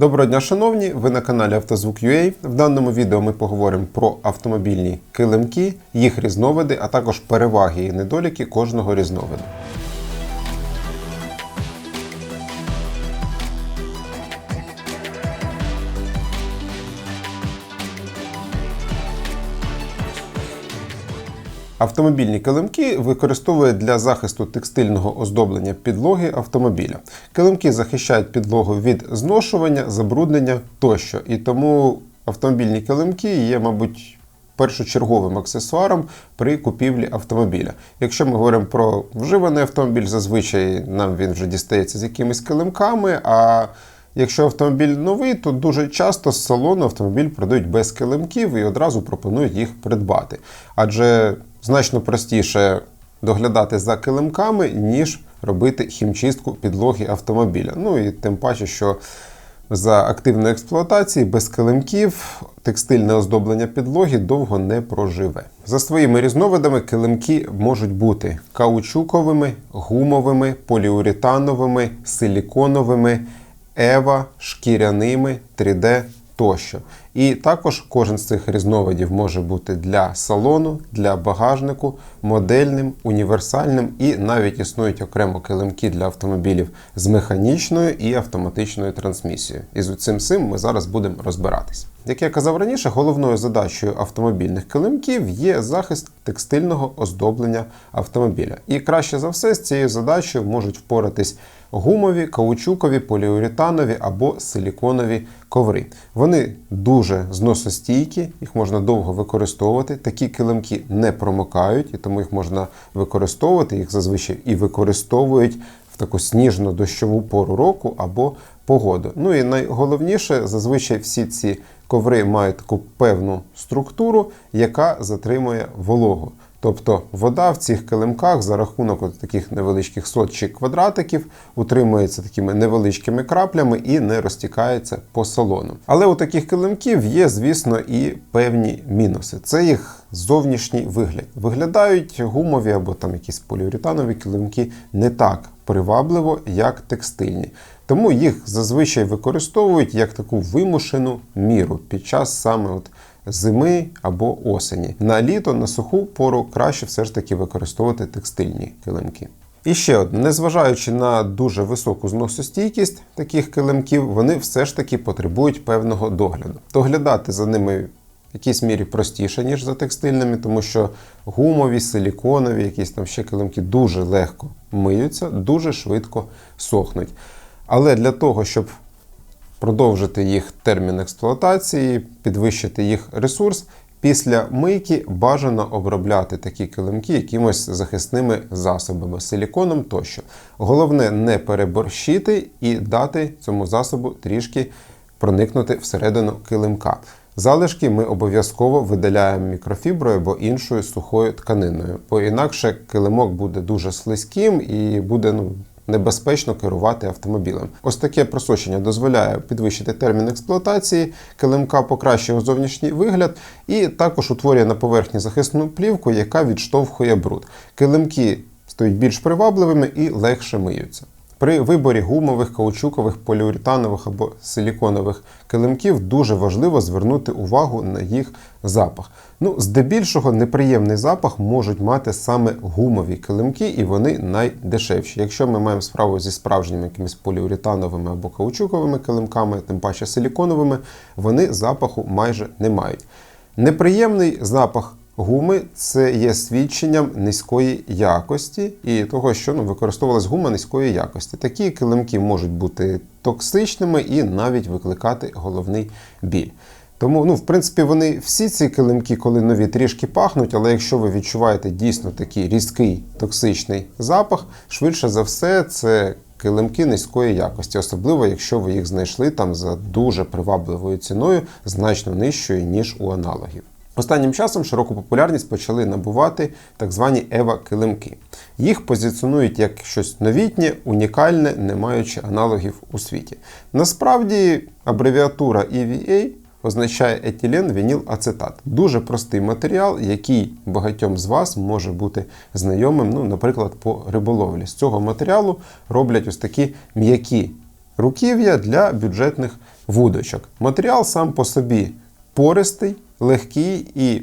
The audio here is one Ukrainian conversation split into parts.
Доброго дня, шановні! Ви на каналі Автозвук.ua. В даному відео ми поговоримо про автомобільні килимки, їх різновиди, а також переваги і недоліки кожного різновиду. Автомобільні килимки використовують для захисту текстильного оздоблення підлоги автомобіля. Килимки захищають підлогу від зношування, забруднення тощо. І тому автомобільні килимки є, мабуть, першочерговим аксесуаром при купівлі автомобіля. Якщо ми говоримо про вживаний автомобіль, зазвичай нам він вже дістається з якимись килимками. а Якщо автомобіль новий, то дуже часто з салону автомобіль продають без килимків і одразу пропонують їх придбати. Адже значно простіше доглядати за килимками, ніж робити хімчистку підлоги автомобіля. Ну і тим паче, що за активної експлуатації без килимків текстильне оздоблення підлоги довго не проживе. За своїми різновидами килимки можуть бути каучуковими, гумовими, поліуретановими, силіконовими, ева, шкіряними, 3D тощо. І також кожен з цих різновидів може бути для салону, для багажнику, модельним, універсальним і навіть існують окремо килимки для автомобілів з механічною і автоматичною трансмісією. І з цим цим ми зараз будемо розбиратись. Як я казав раніше, головною задачею автомобільних килимків є захист текстильного оздоблення автомобіля. І краще за все з цією задачею можуть впоратись гумові, каучукові, поліуретанові або силіконові коври. Вони дуже зносостійкі, їх можна довго використовувати. Такі килимки не промокають, і тому їх можна використовувати, їх зазвичай і використовують в таку сніжно-дощову пору року або погоду. Ну і найголовніше, зазвичай всі ці коври мають таку певну структуру, яка затримує вологу. Тобто вода в цих килимках за рахунок от таких невеличких сот чи квадратиків утримується такими невеличкими краплями і не розтікається по салону. Але у таких килимків є, звісно, і певні мінуси. Це їх зовнішній вигляд. Виглядають гумові або там якісь поліуретанові килимки не так привабливо, як текстильні. Тому їх зазвичай використовують як таку вимушену міру під час саме от зими або осені. На літо, на суху пору краще все ж таки використовувати текстильні килимки. І ще одне, незважаючи на дуже високу зносостійкість таких килимків, вони все ж таки потребують певного догляду. Доглядати за ними в якійсь мірі простіше, ніж за текстильними, тому що гумові, силіконові, якісь там ще килимки дуже легко миються, дуже швидко сохнуть. Але для того, щоб продовжити їх термін експлуатації, підвищити їх ресурс. Після мийки бажано обробляти такі килимки якимось захисними засобами, силіконом тощо. Головне не переборщити і дати цьому засобу трішки проникнути всередину килимка. Залишки ми обов'язково видаляємо мікрофіброю або іншою сухою тканиною, бо інакше килимок буде дуже слизьким і буде ну, небезпечно керувати автомобілем. Ось таке просочення дозволяє підвищити термін експлуатації, килимка покращує зовнішній вигляд і також утворює на поверхні захисну плівку, яка відштовхує бруд. Килимки стають більш привабливими і легше миються. При виборі гумових, каучукових, поліуретанових або силіконових килимків дуже важливо звернути увагу на їх запах. Ну, здебільшого неприємний запах можуть мати саме гумові килимки, і вони найдешевші. Якщо ми маємо справу зі справжніми якимись поліуретановими або каучуковими килимками, тим паче силіконовими, вони запаху майже не мають. Неприємний запах Гуми це є свідченням низької якості і того, що ну, використовувалась гума низької якості. Такі килимки можуть бути токсичними і навіть викликати головний біль. Тому, ну, в принципі, вони всі ці килимки, коли нові трішки пахнуть, але якщо ви відчуваєте дійсно такий різкий токсичний запах, швидше за все, це килимки низької якості, особливо якщо ви їх знайшли там за дуже привабливою ціною, значно нижчою, ніж у аналогів. Останнім часом широку популярність почали набувати так звані ева-килимки. Їх позиціонують як щось новітнє, унікальне, не маючи аналогів у світі. Насправді, абревіатура EVA означає етилен вініл ацетат. Дуже простий матеріал, який багатьом з вас може бути знайомим, ну, наприклад, по риболовлі. З цього матеріалу роблять ось такі м'які руків'я для бюджетних вудочок. Матеріал сам по собі пористий, легкий і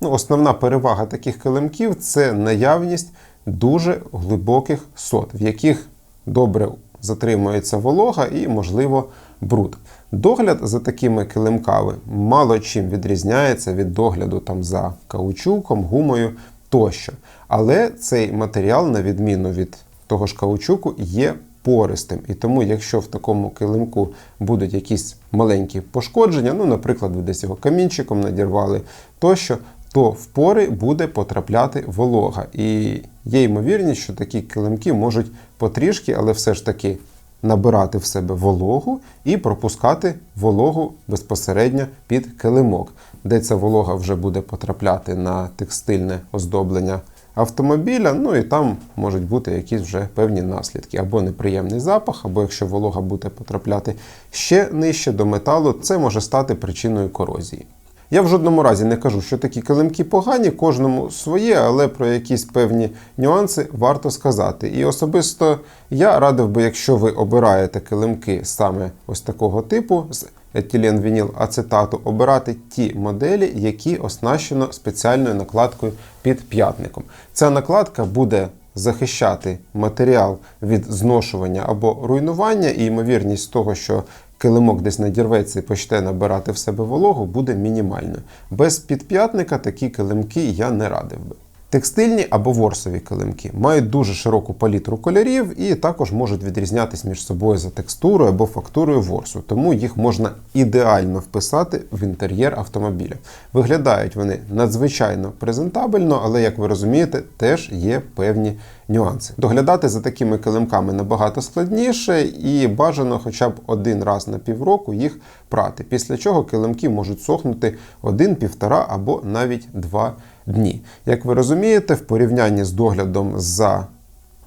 ну, основна перевага таких килимків це наявність дуже глибоких сот, в яких добре затримується волога і, можливо, бруд. Догляд за такими килимками мало чим відрізняється від догляду там за каучуком, гумою тощо. Але цей матеріал, на відміну від того ж каучуку, є пористим. І тому, якщо в такому килимку будуть якісь маленькі пошкодження, ну, наприклад, ви десь його камінчиком надірвали тощо, то в пори буде потрапляти волога. І є ймовірність, що такі килимки можуть потрішки, але все ж таки набирати в себе вологу і пропускати вологу безпосередньо під килимок, де ця волога вже буде потрапляти на текстильне оздоблення автомобіля. Ну і там можуть бути якісь вже певні наслідки, або неприємний запах, або якщо волога буде потрапляти ще нижче до металу, це може стати причиною корозії. Я в жодному разі не кажу, що такі килимки погані, кожному своє, але про якісь певні нюанси варто сказати. І особисто я радив би, якщо ви обираєте килимки саме ось такого типу з етиленвініл ацетату, обирати ті моделі, які оснащено спеціальною накладкою під п'ятником. Ця накладка буде захищати матеріал від зношування або руйнування, і ймовірність того, що килимок десь надірветься і почне набирати в себе вологу, буде мінімальною. Без підп'ятника такі килимки я не радив би. Текстильні або ворсові килимки мають дуже широку палітру кольорів і також можуть відрізнятися між собою за текстурою або фактурою ворсу, тому їх можна ідеально вписати в інтер'єр автомобіля. Виглядають вони надзвичайно презентабельно, але, як ви розумієте, теж є певні нюанси. Доглядати за такими килимками набагато складніше і бажано хоча б один раз на півроку їх прати, після чого килимки можуть сохнути один, півтора або навіть два дні. Як ви розумієте, в порівнянні з доглядом за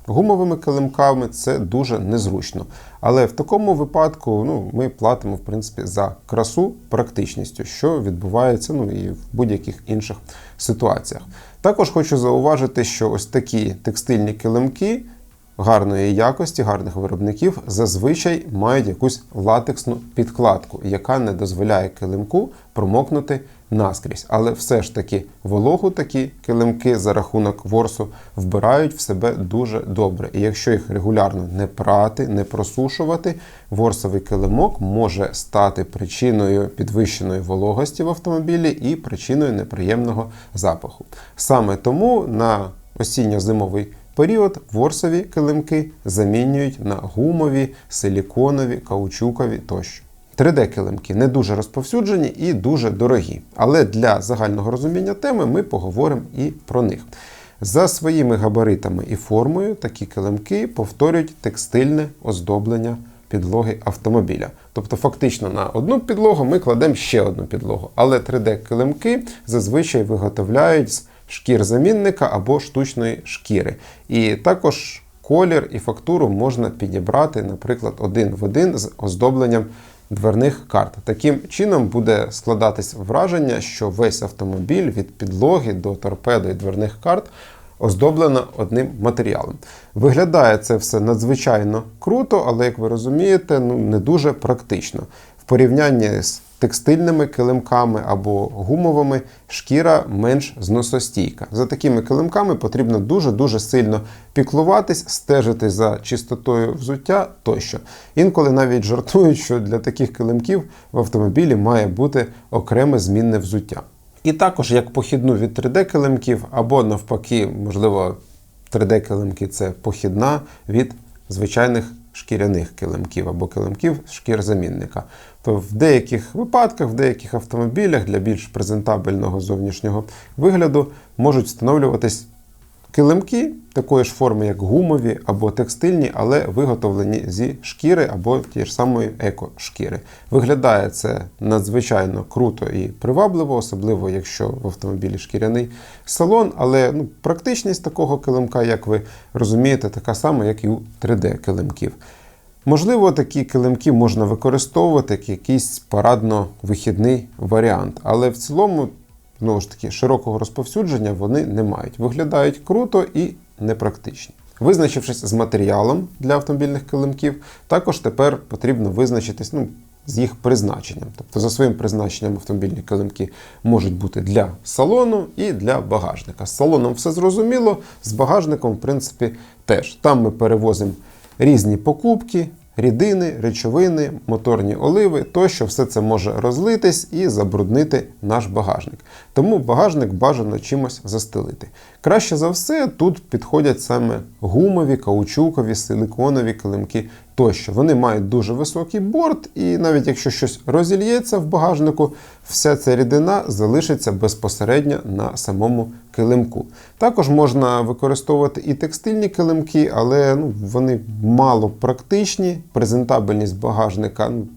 гумовими килимками це дуже незручно. Але в такому випадку ну, ми платимо в принципі, за красу практичністю, що відбувається ну, і в будь-яких інших ситуаціях. Також хочу зауважити, що ось такі текстильні килимки. Гарної якості, гарних виробників зазвичай мають якусь латексну підкладку, яка не дозволяє килимку промокнути наскрізь. Але все ж таки вологу такі килимки за рахунок ворсу вбирають в себе дуже добре. І якщо їх регулярно не прати, не просушувати, ворсовий килимок може стати причиною підвищеної вологості в автомобілі і причиною неприємного запаху. Саме тому на осінньо-зимовий період ворсові килимки замінюють на гумові, силіконові, каучукові тощо. 3D-килимки не дуже розповсюджені і дуже дорогі. Але для загального розуміння теми ми поговоримо і про них. За своїми габаритами і формою такі килимки повторюють текстильне оздоблення підлоги автомобіля. Тобто, фактично на одну підлогу ми кладемо ще одну підлогу. Але 3D-килимки зазвичай виготовляють з шкір замінника або штучної шкіри. І також колір і фактуру можна підібрати, наприклад, один в один з оздобленням дверних карт. Таким чином буде складатись враження, що весь автомобіль від підлоги до торпеди і дверних карт оздоблено одним матеріалом. Виглядає це все надзвичайно круто, але, як ви розумієте, ну не дуже практично. В порівнянні з текстильними килимками або гумовими шкіра менш зносостійка. За такими килимками потрібно дуже-дуже сильно піклуватись, стежити за чистотою взуття тощо. Інколи навіть жартують, що для таких килимків в автомобілі має бути окреме змінне взуття. І також як похідну від 3D-килимків, або навпаки, можливо, 3D-килимки це похідна від звичайних шкіряних килимків або килимків шкір замінника. То в деяких випадках, в деяких автомобілях для більш презентабельного зовнішнього вигляду можуть встановлюватись килимки такої ж форми, як гумові або текстильні, але виготовлені зі шкіри або тієї ж самої еко-шкіри. Виглядає це надзвичайно круто і привабливо, особливо якщо в автомобілі шкіряний салон. Але ну, практичність такого килимка, як ви розумієте, така сама, як і у 3D-килимків. Можливо, такі килимки можна використовувати як якийсь парадно-вихідний варіант, але в цілому, знову ж таки, широкого розповсюдження вони не мають. Виглядають круто і непрактичні. Визначившись з матеріалом для автомобільних килимків, також тепер потрібно визначитись, ну, з їх призначенням. Тобто, за своїм призначенням автомобільні килимки можуть бути для салону і для багажника. З салоном все зрозуміло, з багажником, в принципі, теж. Там ми перевозимо різні покупки, рідини, речовини, моторні оливи, тощо все це може розлитись і забруднити наш багажник. Тому багажник бажано чимось застелити. Краще за все тут підходять саме гумові, каучукові, силиконові килимки тощо. Вони мають дуже високий борт, і навіть якщо щось розільється в багажнику, вся ця рідина залишиться безпосередньо на самому килимку. Також можна використовувати і текстильні килимки, але ну, вони мало практичні. Презентабельність багажника ну,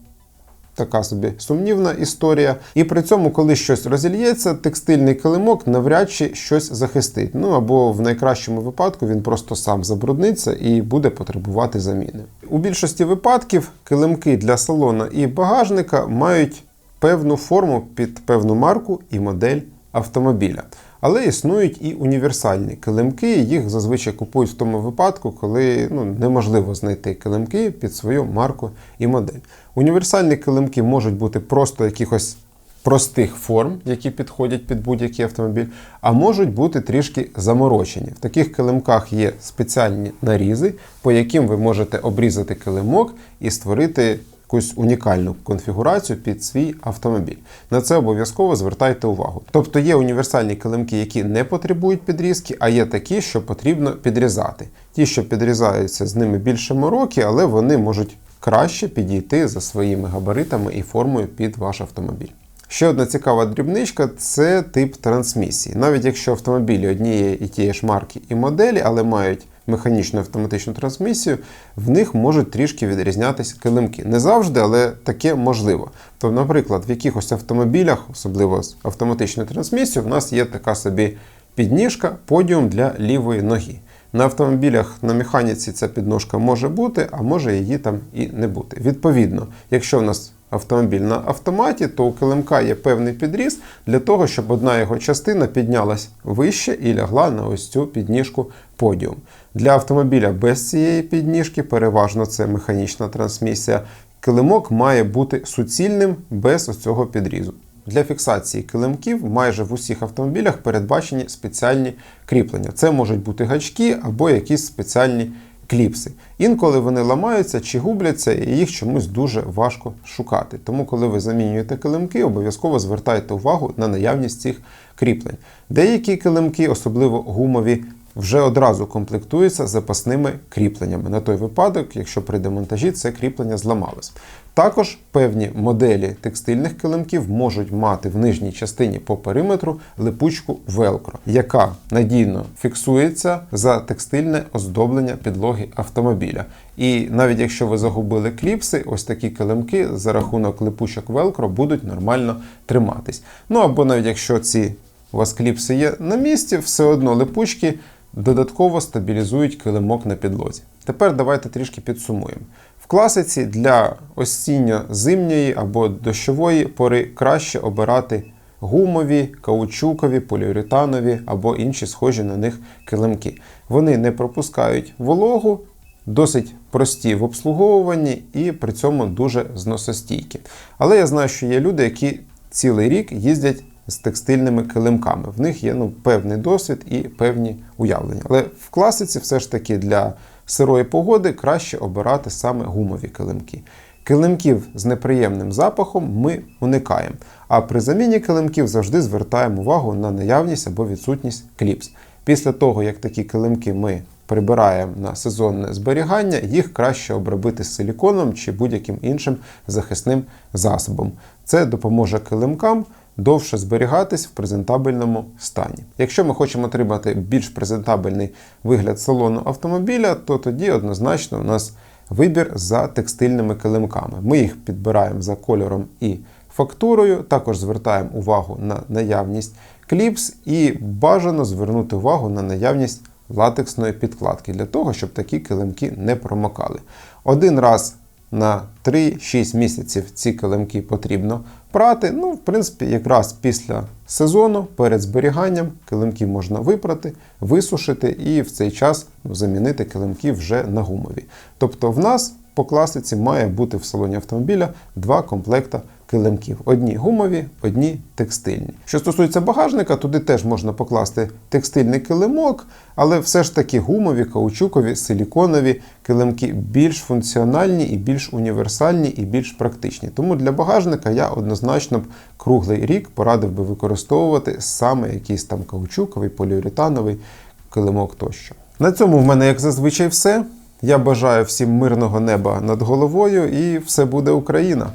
така собі сумнівна історія. І при цьому, коли щось розільється, текстильний килимок навряд чи щось захистить. Ну або в найкращому випадку він просто сам забрудниться і буде потребувати заміни. У більшості випадків килимки для салона і багажника мають певну форму під певну марку і модель автомобіля. Але існують і універсальні килимки. Їх зазвичай купують в тому випадку, коли ну, неможливо знайти килимки під свою марку і модель. Універсальні килимки можуть бути просто якихось простих форм, які підходять під будь-який автомобіль, а можуть бути трішки заморочені. В таких килимках є спеціальні нарізи, по яким ви можете обрізати килимок і створити якусь унікальну конфігурацію під свій автомобіль. На це обов'язково звертайте увагу. Тобто є універсальні килимки, які не потребують підрізки, а є такі, що потрібно підрізати. Ті, що підрізаються, з ними більше мороки, але вони можуть краще підійти за своїми габаритами і формою під ваш автомобіль. Ще одна цікава дрібничка це тип трансмісії. Навіть якщо автомобілі однієї і тієї ж марки і моделі, але мають механічну автоматичну трансмісію, в них можуть трішки відрізнятися килимки. Не завжди, але таке можливо. Тобто, наприклад, в якихось автомобілях, особливо з автоматичною трансмісією, в нас є така собі підніжка, подіум для лівої ноги. На автомобілях на механіці ця підножка може бути, а може її там і не бути. Відповідно, якщо в нас автомобіль на автоматі, то у килимка є певний підріз для того, щоб одна його частина піднялась вище і лягла на ось цю підніжку подіум. Для автомобіля без цієї підніжки, переважно це механічна трансмісія, килимок має бути суцільним без ось цього підрізу. Для фіксації килимків майже в усіх автомобілях передбачені спеціальні кріплення. Це можуть бути гачки або якісь спеціальні кліпси. Інколи вони ламаються чи губляться, і їх чомусь дуже важко шукати. Тому, коли ви замінюєте килимки, обов'язково звертайте увагу на наявність цих кріплень. Деякі килимки, особливо гумові, вже одразу комплектуються запасними кріпленнями на той випадок, якщо при демонтажі це кріплення зламалось. Також певні моделі текстильних килимків можуть мати в нижній частині по периметру липучку Velcro, яка надійно фіксується за текстильне оздоблення підлоги автомобіля. І навіть якщо ви загубили кліпси, ось такі килимки за рахунок липучок Velcro будуть нормально триматись. Ну або навіть якщо ці у вас кліпси є на місці, все одно липучки додатково стабілізують килимок на підлозі. Тепер давайте трішки підсумуємо. В класиці для осінньо зимньої або дощової пори краще обирати гумові, каучукові, поліуретанові або інші схожі на них килимки. Вони не пропускають вологу, досить прості в обслуговуванні і при цьому дуже зносостійкі. Але я знаю, що є люди, які цілий рік їздять з текстильними килимками. В них є ну, певний досвід і певні уявлення. Але в класиці все ж таки для сирої погоди краще обирати саме гумові килимки. Килимків з неприємним запахом ми уникаємо. А при заміні килимків завжди звертаємо увагу на наявність або відсутність кліпс. Після того, як такі килимки ми прибираємо на сезонне зберігання, їх краще обробити силіконом чи будь-яким іншим захисним засобом. Це допоможе килимкам довше зберігатись в презентабельному стані. Якщо ми хочемо отримати більш презентабельний вигляд салону автомобіля, то тоді однозначно у нас вибір за текстильними килимками. Ми їх підбираємо за кольором і фактурою, також звертаємо увагу на наявність кліпс і бажано звернути увагу на наявність латексної підкладки для того, щоб такі килимки не промокали. Один раз на 3-6 місяців ці килимки потрібно прати. Ну, в принципі, якраз після сезону, перед зберіганням, килимки можна випрати, висушити і в цей час замінити килимки вже на гумові. Тобто, в нас по класиці має бути в салоні автомобіля два комплекта килимків: одні гумові, одні текстильні. Що стосується багажника, туди теж можна покласти текстильний килимок, але все ж таки гумові, каучукові, силіконові килимки більш функціональні і більш універсальні і більш практичні. Тому для багажника я однозначно б круглий рік порадив би використовувати саме якийсь там каучуковий, поліуретановий килимок тощо. На цьому в мене, як зазвичай, все. Я бажаю всім мирного неба над головою і все буде Україна!